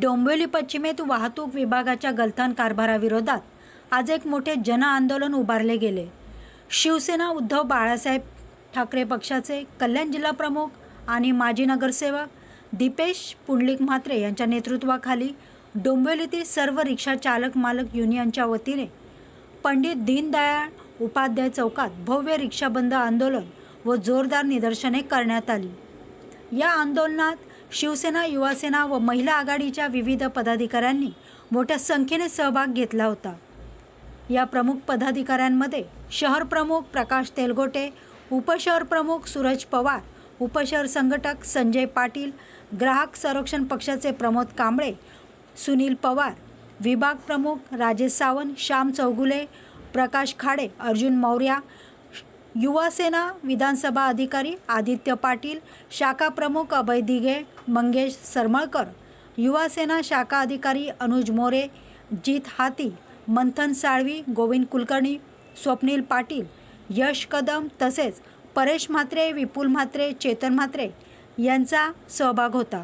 डोंबिवली पश्चिमेत वाहतूक विभागाच्या गलथान कारभाराविरोधात आज एक मोठे जनआंदोलन उभारले गेले. शिवसेना उद्धव बाळासाहेब ठाकरे पक्षाचे कल्याण जिल्हा प्रमुख आणि माजी नगरसेवक दीपेश पुंडलिक म्हात्रे यांच्या नेतृत्वाखाली डोंबिवलीतील सर्व रिक्षा चालक मालक युनियनच्या वतीने पंडित दीनदयाळ उपाध्याय चौकात भव्य रिक्षा बंद आंदोलन व जोरदार निदर्शने करण्यात आली. या आंदोलनात शिवसेना युवासेना व महिला आघाडीच्या विविध पदाधिकाऱ्यांनी मोठ्या संख्येने सहभाग घेतला होता. या प्रमुख पदाधिकाऱ्यांमध्ये शहर प्रमुख प्रकाश तेलगोटे उपशहर प्रमुख सूरज पवार उपशहर संघटक संजय पाटील ग्राहक संरक्षण पक्षाचे प्रमोद कांबळे सुनील पवार विभाग प्रमुख राजेश सावंत श्याम चौगुले प्रकाश खाडे अर्जुन मौर्या युवासेना विधानसभा अधिकारी आदित्य पाटील शाखा प्रमुख अभय दिघे मंगेश सरमळकर युवासेना शाखा अधिकारी अनुज मोरे जीत हाती मंथन साळवी गोविंद कुलकर्णी स्वप्नील पाटील यश कदम तसेच परेश म्हात्रे विपुल म्हात्रे चेतन म्हात्रे यांचा सहभाग होता.